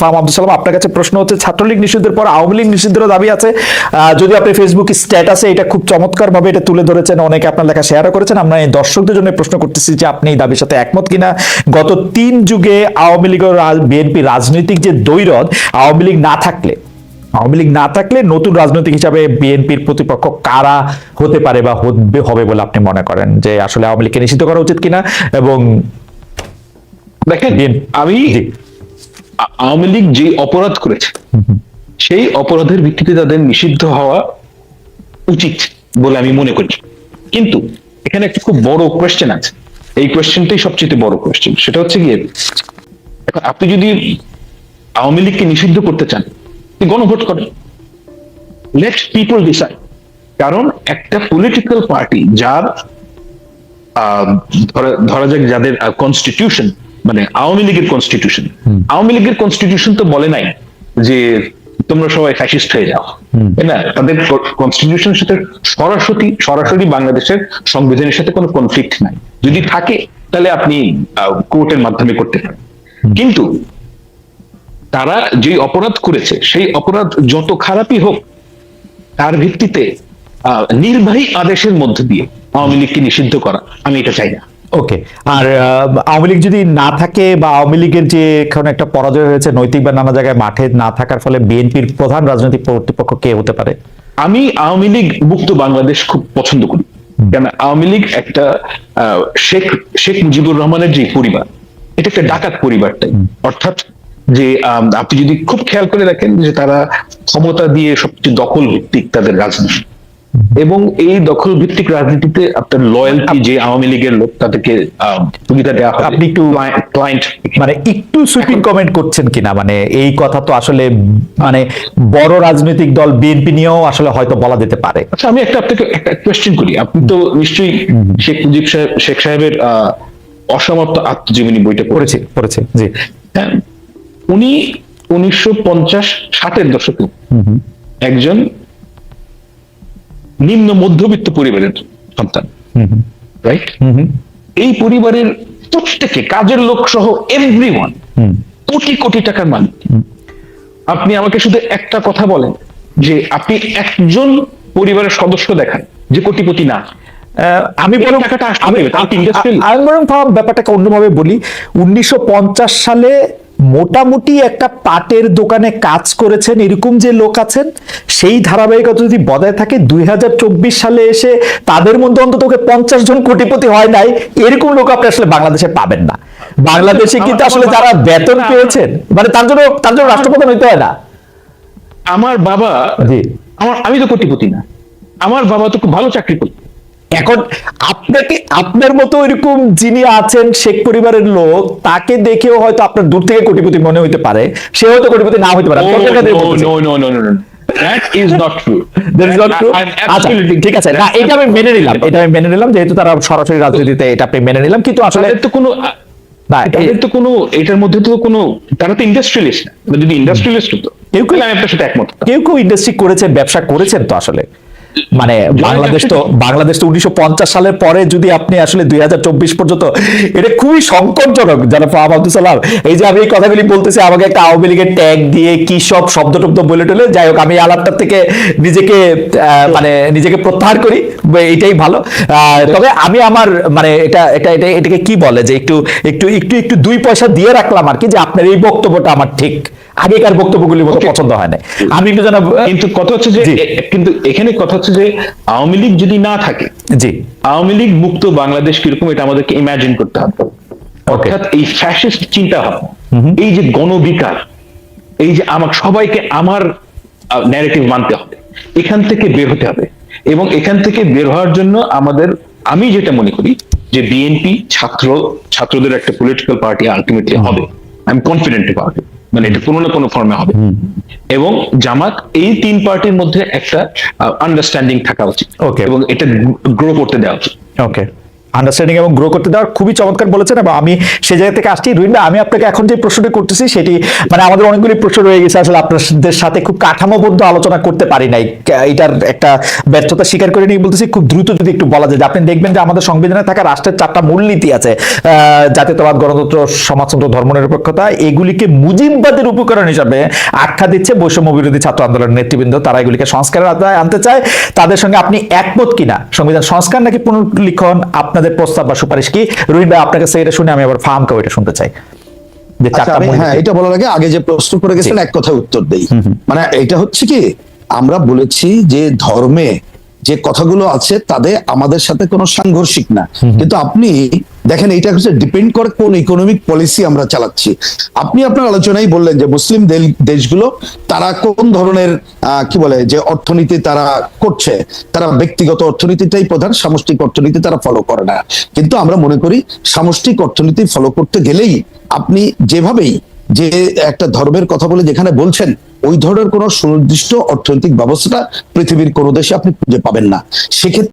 Farm Abdul Salam আপনার কাছে প্রশ্ন হচ্ছে ছাত্রলীগ নিষিদ্ধের পর আওয়ামী লীগ নিষিদ্ধের দাবি আছে। যদি আপনি ফেসবুক স্ট্যাটাসে এটা খুব চমৎকার ভাবে এটা তুলে ধরেছেন অনেকে আপনার লেখা শেয়ারও করেছেন। আমরা এই দর্শকদের জন্য প্রশ্ন করতেছি যে আপনি এই দাবির সাথে একমত কিনা। গত তিন যুগে আওয়ামী লীগ ও বিএনপি রাজনৈতিক যে দৈরদ আওয়ামী লীগ না থাকলে আওয়ামী লীগ না থাকলে নতুন রাজনৈতিক হিসাবে বিএনপির প্রতিপক্ষ কারা হতে পারে বা হবে হবে বলে আপনি মনে করেন যে আসলে আওয়ামী লীগকে নিষিদ্ধ করা উচিত কিনা? এবং দেখেন আমি আওয়ামী লীগ যে অপরাধ করেছে, সেই অপরাধের ভিত্তিতে তাদের নিষিদ্ধ হওয়া উচিত বলে আমি মনে করি। কিন্তু এখানে একটা খুব বড় কোয়েশ্চেন আছে। এই কোয়েশ্চেনটাই সবচেয়ে বড় কোয়েশ্চেন সেটা হচ্ছে গিয়ে, এখন আপনি যদি আওয়ামী লীগকে নিষিদ্ধ করতে চান গণভোট করেন। লেট পিপল ডিসাইড কারণ একটা পলিটিক্যাল পার্টি যার ধরা যাক যাদের কনস্টিটিউশন মানে আওয়ামী লীগের কনস্টিটিউশন আওয়ামী লীগের কনস্টিটিউশন তো বলে নাই যে তোমরা সবাই ফ্যাসিস্ট হয়ে যাও। তাই না? তাদের কনস্টিটিউশনের সাথে সরাসরি সরাসরি বাংলাদেশের সংবিধানের সাথে কোনো কনফ্লিক্ট নাই। যদি থাকে তাহলে আপনি কোর্টের মাধ্যমে করতে পারেন। কিন্তু তারা যে অপরাধ করেছে সেই অপরাধ যত খারাপই হোক তার ভিত্তিতে আহ, নির্বাহী আদেশের মধ্য দিয়ে আওয়ামী লীগকে নিষিদ্ধ করা আমি এটা চাই না। ওকে আর আওয়ামী লীগ যদি না থাকে বা আওয়ামী লীগের যে এখানে একটা পরাজয় হয়েছে নৈতিক বা নানা জায়গায় মাঠে না থাকার ফলে বিএনপির প্রধান রাজনৈতিক প্রতিপক্ষ কে হতে পারে? আমি আওয়ামী লীগ মুক্ত বাংলাদেশ খুব পছন্দ করি। কেন আওয়ামী লীগ একটা আহ, শেখ শেখ মুজিবুর রহমানের যে পরিবার এটা একটা ডাকাত পরিবারটাই অর্থাৎ যে আপনি যদি খুব খেয়াল করে দেখেন যে তারা ক্ষমতা দিয়ে সবচেয়ে দখল ভিত্তিক তাদের রাজনীতি। এবং এই দখল ভিত্তিক রাজনীতিতে আপনার লয়্যালটি যে আওয়ামী লীগের লোক তাদেরকে সুবিধা দেওয়া হবে। আপনি একটু ক্লায়েন্ট মানে একটু সুইপিং কমেন্ট করছেন কিনা? মানে এই কথা তো আসলে মানে বড় রাজনৈতিক দল বিএনপি নিয়েও আসলে হয়তো বলা যেতে পারে। আচ্ছা আমি একটা আপনাকে একটা কোয়েশ্চেন করি। আপনি তো নিশ্চয়ই শেখ মুজিব সাহেব শেখ সাহেবের আহ, অসমাপ্ত আত্মজীবনী বইটা পড়েছি পড়েছি জি। হ্যাঁ উনি উনিশশো পঞ্চাশ ষাটের দশকে একজন নিম্ন মধ্যবিত্ত পরিবারের সন্তান রাইট এই পরিবারের প্রত্যেকে কাজের লোক সহ এভরি ওয়ান কোটি কোটি টাকার মালিক। আপনি আমাকে শুধু একটা কথা বলেন যে আপনি একজন পরিবারের সদস্য দেখান যে কোটিপতি না। আমি বরং? আমি বরং ব্যাপারটাকে অন্যভাবে বলি। উনিশশো পঞ্চাশ সালে মোটামুটি একটা পাটের দোকানে কাজ করেছেন এরকম যে লোক আছেন সেই ধারাবাহিকতা যদি বজায় থাকে দুই সালে এসে তাদের মধ্যে অন্তত পঞ্চাশ জন কোটিপতি হয় নাই এরকম লোক আপনি আসলে বাংলাদেশে পাবেন না। বাংলাদেশে কিন্তু আসলে যারা বেতন পেয়েছেন মানে তার জন্য তার জন্য রাষ্ট্রপ্রধান হইতে হয় না। আমার বাবা আমার আমি তো কোটিপতি না। আমার বাবা তো খুব ভালো চাকরি করত। এখন আপনাকে আপনার মতো এরকম যিনি আছেন শেখ পরিবারের লোক তাকে দেখেও হয়তো আপনার দূর থেকে কোটিপতি মনে হইতে পারে সে হয়তো কোটিপতি না হইতে পারে আমি? আচ্ছা, মেনে নিলাম এটা আমি মেনে নিলাম যেহেতু তারা সরাসরি রাজনীতিতে এটা মেনে নিলাম কিন্তু আসলে তো কোনো না, তো কোনো এটার মধ্যে তো কোনো যদি কেউ কেউ- আমি একমত কেউ কেউ ইন্ডাস্ট্রি ব্যবসা করেছেন তো আসলে মানে বাংলাদেশ তো বাংলাদেশ তো উনিশশো সালের পরে যদি আপনি আসলে দুই হাজার চব্বিশ পর্যন্ত এটা খুবই সংকটজনক যারা ফাহাম আব্দুল সালাম। এই যে আমি এই কথাগুলি বলতেছি আমাকে একটা আওয়ামী লীগের ট্যাগ দিয়ে কি সব শব্দ টব্দ বলে টলে যাই হোক আমি আলাপটার থেকে নিজেকে আহ, মানে নিজেকে প্রত্যাহার করি এটাই ভালো। আহ, তবে আমি আমার মানে এটা এটা এটা এটাকে কি বলে যে একটু একটু একটু একটু দুই পয়সা দিয়ে রাখলাম আর কি যে আপনার এই বক্তব্যটা আমার ঠিক। আগেকার বক্তব্যগুলি পছন্দ হয় না আমি একটু জানাব কিন্তু কথা হচ্ছে যে কিন্তু এখানে কথা হচ্ছে যে আওয়ামী লীগ যদি না থাকে জি। আওয়ামী লীগ মুক্ত বাংলাদেশ কীরকম এটা আমাদেরকে ইমাজিন করতে হবে। অর্থাৎ এই ফ্যাসিস্ট চিন্তা ভাবনা এই যে গণবিকার এই যে আমার সবাইকে আমার ন্যারেটিভ মানতে হবে এখান থেকে বের হতে হবে এবং এখান থেকে বের হওয়ার জন্য আমাদের আমি যেটা মনে করি যে বিএনপি ছাত্র ছাত্রদের একটা পলিটিক্যাল পার্টি আলটিমেটলি হবে। আমি কনফিডেন্ট পার্টি মানে এটা কোনো না কোনো ফর্মে হবে। এবং জামাত এই তিন পার্টির মধ্যে একটা আন্ডারস্ট্যান্ডিং থাকা উচিত. এবং এটা গ্রো করতে দেওয়া উচিত। ওকে আন্ডারস্ট্যান্ডিং এবং গ্রো করতে দেওয়ার খুবই চমৎকার বলেছেন এবং আমি সেই জায়গা থেকে আসছি। রুইন ভাই, আমি আপনাকে এখন যে প্রশ্নটি করতেছি সেটি মানে আমাদের অনেকগুলি প্রশ্ন রয়ে গেছে আসলে আপনাদের সাথে খুব কাঠামোবদ্ধ আলোচনা করতে পারি নাই। এটার একটা ব্যর্থতা স্বীকার করে নিয়ে বলতেছি খুব দ্রুত যদি একটু বলা যায়। আপনি দেখবেন যে আমাদের সংবিধানে থাকা রাষ্ট্রের চারটা মূলনীতি আছে জাতীয়তাবাদ গণতন্ত্র সমাজতন্ত্র ধর্মনিরপেক্ষতা এগুলিকে মুজিববাদের উপকরণ হিসাবে আখ্যা দিচ্ছে বৈষম্য বিরোধী ছাত্র আন্দোলনের নেতৃবৃন্দ। তারা এগুলিকে সংস্কারের আওতায় আনতে চায়। তাদের সঙ্গে আপনি একমত কিনা? সংবিধান সংস্কার নাকি পুনর্লিখন? আপনাদের প্রস্তাব বা সুপারিশ কি? রুহিন ভাই আপনার কাছে এটা শুনে আমি আবার ফার্ম কাউ এটা শুনতে চাই। যে আচ্ছা চারটা হ্যাঁ এটা বলার আগে আগে যে প্রশ্ন করে গেছেন এক কথায় উত্তর দেই। মানে এটা হচ্ছে কি আমরা বলেছি যে ধর্মে যে কথাগুলো আছে তাদের আমাদের সাথে কোনো সাংঘর্ষিক না। কিন্তু আপনি দেখেন এটা হচ্ছে ডিপেন্ড করে কোন ইকোনমিক পলিসি আমরা চালাচ্ছি। আপনি আপনার আলোচনায় বললেন যে মুসলিম দেশগুলো তারা কোন ধরনের আহ, কি বলে যে অর্থনীতি তারা করছে তারা ব্যক্তিগত অর্থনীতিটাই প্রধান সামষ্টিক অর্থনীতি তারা ফলো করে না। কিন্তু আমরা মনে করি সামষ্টিক অর্থনীতি ফলো করতে গেলেই আপনি যেভাবেই যে একটা ধর্মের কথা বলে যেখানে বলছেন ওই ধরনের কোন সুনির্দিষ্ট অর্থনৈতিক ব্যবস্থাটা পৃথিবীর কোনো দেশে আপনি খুঁজে পাবেন না। সেক্ষেত্রে